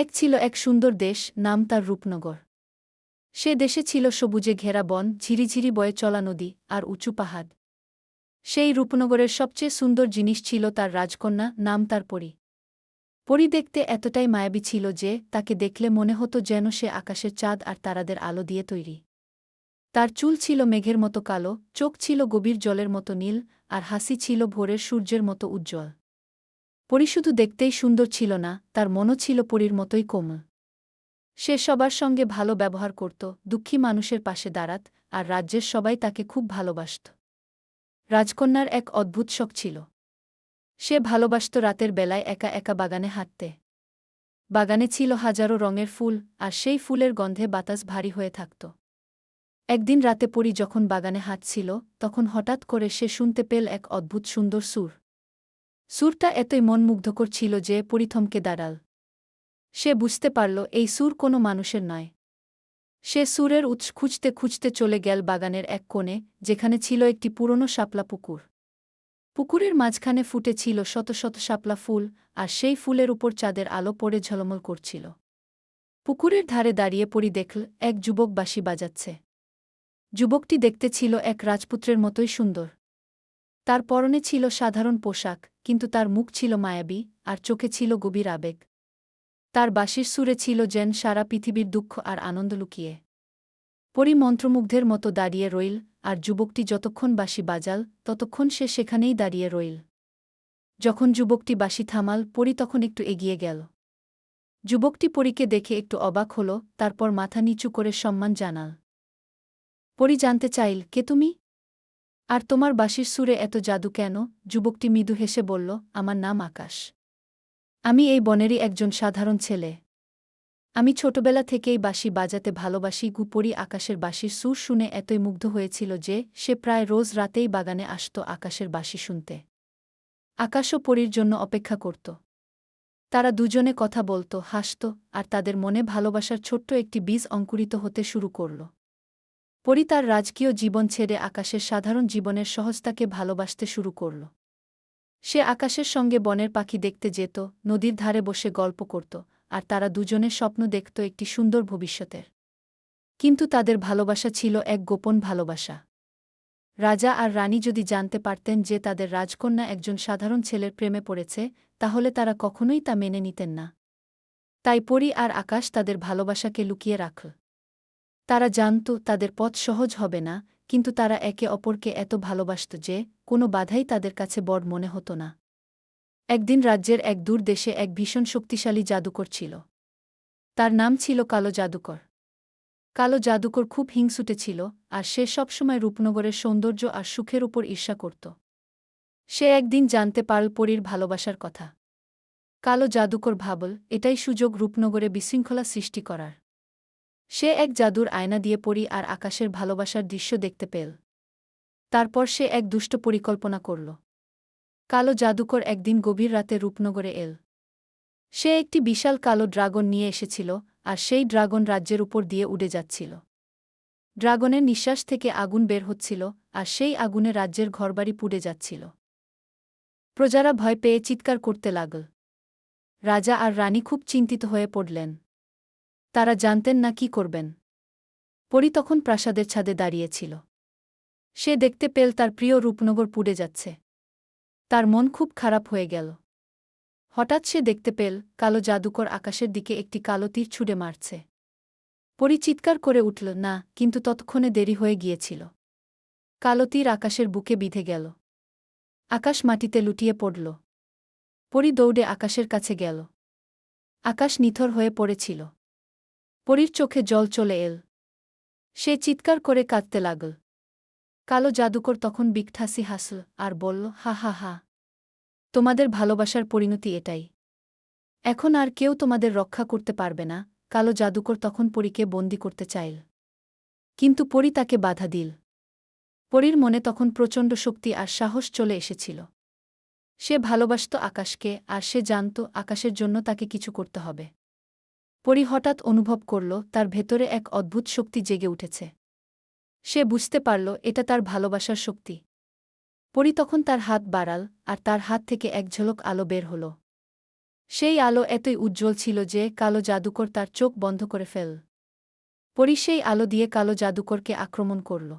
এক ছিল এক সুন্দর দেশ, নাম তার রূপনগর। সে দেশে ছিল সবুজে ঘেরা বন, ঝিরিঝিরি বয়ে চলা নদী আর উঁচু পাহাড়। সেই রূপনগরের সবচেয়ে সুন্দর জিনিস ছিল তার রাজকন্যা, নাম তার পরী। পরী দেখতে এতটাই মায়াবী ছিল যে তাকে দেখলে মনে হতো যেন সে আকাশের চাঁদ আর তারাদের আলো দিয়ে তৈরি। তার চুল ছিল মেঘের মতো কালো, চোখ ছিল গভীর জলের মতো নীল, আর হাসি ছিল ভোরের সূর্যের মতো উজ্জ্বল। পরি শুধু দেখতেই সুন্দর ছিল না, তার মনও ছিল পরীর মতোই কোমল সে সবার সঙ্গে ভালো ব্যবহার করত, দুঃখী মানুষের পাশে দাঁড়াত, আর রাজ্যের সবাই তাকে খুব ভালোবাসত। রাজকন্যার এক অদ্ভুত শখ ছিল। সে ভালোবাসত রাতের বেলায় একা একা বাগানে হাঁটতে। বাগানে ছিল হাজারো রঙের ফুল, আর সেই ফুলের গন্ধে বাতাস ভারী হয়ে থাকত। একদিন রাতে পরি যখন বাগানে হাঁটছিল, তখন হঠাৎ করে সে শুনতে পেল এক অদ্ভুত সুন্দর সুর। সুরটা এতই মনমুগ্ধকর ছিল যে পরিথমকে দাঁড়াল। সে বুঝতে পারল, এই সুর কোনো মানুষের নয়। সে সুরের উৎস খুঁজতে খুঁজতে চলে গেল বাগানের এক কোণে, যেখানে ছিল একটি পুরনো শাপলা পুকুর। পুকুরের মাঝখানে ফুটে ছিল শত শত শাপলা ফুল, আর সেই ফুলের উপর চাঁদের আলো পড়ে ঝলমল করছিল। পুকুরের ধারে দাঁড়িয়ে পড়ি দেখল, এক যুবক বাঁশি বাজাচ্ছে। যুবকটি দেখতে ছিল এক রাজপুত্রের মতোই সুন্দর। তার পরনে ছিল সাধারণ পোশাক, কিন্তু তার মুখ ছিল মায়াবী, আর চোখে ছিল গভীর আবেগ। তার বাঁশির সুরে ছিল যেন সারা পৃথিবীর দুঃখ আর আনন্দ লুকিয়ে। পরি মন্ত্রমুগ্ধের মতো দাঁড়িয়ে রইল, আর যুবকটি যতক্ষণ বাঁশি বাজাল, ততক্ষণ সে সেখানেই দাঁড়িয়ে রইল। যখন যুবকটি বাঁশি থামাল, পরি তখন একটু এগিয়ে গেল। যুবকটি পরীকে দেখে একটু অবাক হল, তারপর মাথা নিচু করে সম্মান জানাল। পরি জানতে চাইল, কে তুমি? আর তোমার বাঁশির সুরে এত জাদু কেন? যুবকটি মৃদু হেসে বলল, আমার নাম আকাশ। আমি এই বনেরই একজন সাধারণ ছেলে। আমি ছোটবেলা থেকেই বাঁশি বাজাতে ভালোবাসি। গুপরি আকাশের বাঁশির সুর শুনে এতই মুগ্ধ হয়েছিল যে সে প্রায় রোজ রাতেই বাগানে আসত আকাশের বাঁশি শুনতে। আকাশও পরীর জন্য অপেক্ষা করত। তারা দুজনে কথা বলত, হাসত, আর তাদের মনে ভালোবাসার ছোট্ট একটি বীজ অঙ্কুরিত হতে শুরু করল। পরি তার রাজকীয় জীবন ছেড়ে আকাশের সাধারণ জীবনের সহজতাকে ভালোবাসতে শুরু করল। সে আকাশের সঙ্গে বনের পাখি দেখতে যেত, নদীর ধারে বসে গল্প করত, আর তারা দুজনে স্বপ্ন দেখত একটি সুন্দর ভবিষ্যতের। কিন্তু তাদের ভালোবাসা ছিল এক গোপন ভালোবাসা। রাজা আর রানী যদি জানতে পারতেন যে তাদের রাজকন্যা একজন সাধারণ ছেলের প্রেমে পড়েছে, তাহলে তারা কখনোই তা মেনে নিতেন না। তাই পরি আর আকাশ তাদের ভালোবাসাকে লুকিয়ে রাখল। তারা জানত তাদের পথ সহজ হবে না, কিন্তু তারা একে অপরকে এত ভালোবাসত যে, কোনো বাধাই তাদের কাছে বড় মনে হতো না। একদিন রাজ্যের এক দূর দেশে এক ভীষণ শক্তিশালী জাদুকর ছিল। তার নাম ছিল কালো জাদুকর। কালো জাদুকর খুব হিংসুটে ছিল, আর সে সবসময় রূপনগরের সৌন্দর্য আর সুখের উপর ঈর্ষা করত। সে একদিন জানতে পারল পরীর ভালোবাসার কথা। কালো জাদুকর ভাবল, এটাই সুযোগ রূপনগরে বিশৃঙ্খলা সৃষ্টি করার। সে এক জাদুর আয়না দিয়ে পড়ি আর আকাশের ভালোবাসার দৃশ্য দেখতে পেল। তারপর সে এক দুষ্ট পরিকল্পনা করল। কালো জাদুকর একদিন গভীর রাতে রূপনগরে এল। সে একটি বিশাল কালো ড্রাগন নিয়ে এসেছিল আর সেই ড্রাগন রাজ্যের উপর দিয়ে উড়ে যাচ্ছিল। ড্রাগনের নিঃশ্বাস থেকে আগুন বের হচ্ছিল আর সেই আগুনে রাজ্যের ঘরবাড়ি পুড়ে যাচ্ছিল। প্রজারা ভয় পেয়ে চিৎকার করতে লাগল। রাজা আর রানী খুব চিন্তিত হয়ে পড়লেন। তারা জানতেন না কি করবেন। পরি তখন প্রাসাদের ছাদে দাঁড়িয়েছিল। সে দেখতে পেল তার প্রিয় রূপনগর পুড়ে যাচ্ছে। তার মন খুব খারাপ হয়ে গেল। হঠাৎ সে দেখতে পেল কালো জাদুকর আকাশের দিকে একটি কালো তীর ছুড়ে মারছে। পরি চিৎকার করে উঠল, না, কিন্তু ততক্ষণে দেরি হয়ে গিয়েছিল। কালো তীর আকাশের বুকে বিধে গেল। আকাশ মাটিতে লুটিয়ে পড়ল। পরি দৌড়ে আকাশের কাছে গেল। আকাশ নিথর হয়ে পড়েছিল। পরীর চোখে জল চলে এল। সে চিৎকার করে কাঁদতে লাগল। কালো জাদুকর তখন বিকঠাসি হাসল আর বলল, হা হা হা। তোমাদের ভালোবাসার পরিণতি এটাই। এখন আর কেউ তোমাদের রক্ষা করতে পারবে না। কালো জাদুকর তখন পরীকে বন্দি করতে চাইল। কিন্তু পরী তাকে বাধা দিল। পরীর মনে তখন প্রচণ্ড শক্তি আর সাহস চলে এসেছিল। সে ভালোবাসত আকাশকে আর সে জানত আকাশের জন্য তাকে কিছু করতে হবে। পরি হঠাৎ অনুভব করল তার ভেতরে এক অদ্ভুত শক্তি জেগে উঠেছে। সে বুঝতে পারল এটা তার ভালোবাসার শক্তি। পরি তখন তার হাত বাড়াল আর তার হাত থেকে এক ঝলক আলো বের হল। সেই আলো এতই উজ্জ্বল ছিল যে কালো জাদুকর তার চোখ বন্ধ করে ফেল। পরি সেই আলো দিয়ে কালো জাদুকরকে আক্রমণ করল।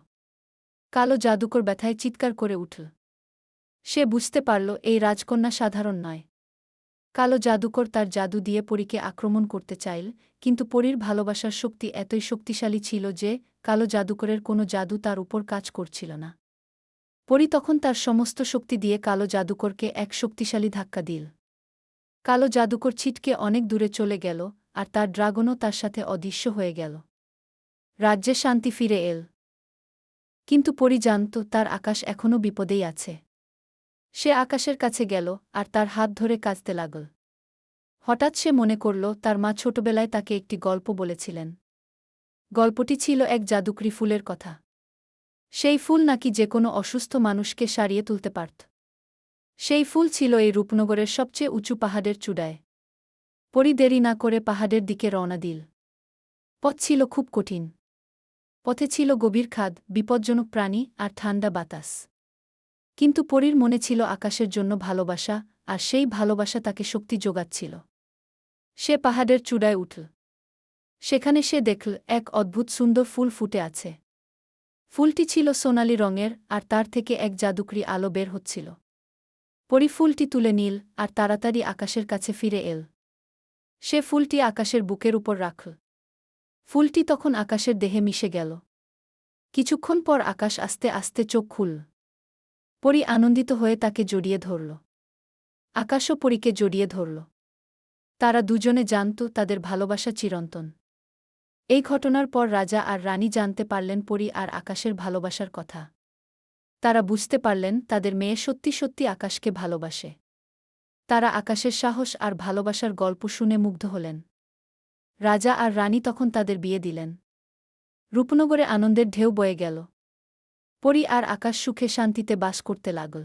কালো জাদুকর ব্যথায় চিৎকার করে উঠল। সে বুঝতে পারল এই রাজকন্যা সাধারণ নয়। কালো জাদুকর তার জাদু দিয়ে পরীকে আক্রমণ করতে চাইল, কিন্তু পরীর ভালোবাসার শক্তি এতই শক্তিশালী ছিল যে কালো জাদুকরের কোনো জাদু তার উপর কাজ করছিল না। পরী তখন তার সমস্ত শক্তি দিয়ে কালো জাদুকরকে এক শক্তিশালী ধাক্কা দিল। কালো জাদুকর ছিটকে অনেক দূরে চলে গেল আর তার ড্রাগনও তার সাথে অদৃশ্য হয়ে গেল। রাজ্যে শান্তি ফিরে এল। কিন্তু পরি জানত তার আকাশ এখনও বিপদেই আছে। সে আকাশের কাছে গেল আর তার হাত ধরে কাঁদতে লাগল। হঠাৎ সে মনে করল, তার মা ছোটবেলায় তাকে একটি গল্প বলেছিলেন। গল্পটি ছিল এক জাদুকরি ফুলের কথা। সেই ফুল নাকি যে কোনো অসুস্থ মানুষকে সারিয়ে তুলতে পারত। সেই ফুল ছিল এই রূপনগরের সবচেয়ে উঁচু পাহাড়ের চূড়ায়। পরি দেরি না করে পাহাড়ের দিকে রওনা দিল। পথ ছিল খুব কঠিন। পথে ছিল গভীর খাদ, বিপজ্জনক প্রাণী আর ঠান্ডা বাতাস। কিন্তু পরীর মনে ছিল আকাশের জন্য ভালোবাসা, আর সেই ভালোবাসা তাকে শক্তি যোগাচ্ছিল। সে পাহাড়ের চূড়ায় উঠল। সেখানে সে দেখল এক অদ্ভুত সুন্দর ফুল ফুটে আছে। ফুলটি ছিল সোনালি রঙের, আর তার থেকে এক জাদুকরি আলো বের হচ্ছিল। পরি ফুলটি তুলে নীল, আর তাড়াতাড়ি আকাশের কাছে ফিরে এল। সে ফুলটি আকাশের বুকের উপর রাখল। ফুলটি তখন আকাশের দেহে মিশে গেল। কিছুক্ষণ পর আকাশ আস্তে আস্তে চোখ খুলল। পরি আনন্দিত হয়ে তাকে জড়িয়ে ধরল। আকাশও পরীকে জড়িয়ে ধরল। তারা দুজনে জানত তাদের ভালোবাসা চিরন্তন। এই ঘটনার পর রাজা আর রানী জানতে পারলেন পরি আর আকাশের ভালোবাসার কথা। তারা বুঝতে পারলেন তাদের মেয়ে সত্যি সত্যি আকাশকে ভালোবাসে। তারা আকাশের সাহস আর ভালোবাসার গল্প শুনে মুগ্ধ হলেন। রাজা আর রানী তখন তাদের বিয়ে দিলেন। রূপনগরে আনন্দের ঢেউ বয়ে গেল। পরি আর আকাশ সুখে শান্তিতে বাস করতে লাগল।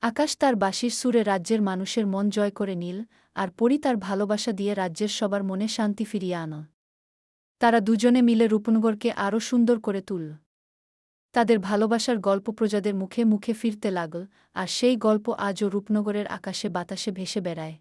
আকাশ তার বাঁশির সুরে রাজ্যের মানুষের মন জয় করে নিল, আর পরি তার ভালোবাসা দিয়ে রাজ্যের সবার মনে শান্তি ফিরিয়ে আনল। তারা দুজনে মিলে রূপনগরকে আরও সুন্দর করে তুলল। তাদের ভালোবাসার গল্প প্রজাদের মুখে মুখে ফিরতে লাগল, আর সেই গল্প আজও রূপনগরের আকাশে বাতাসে ভেসে বেড়ায়।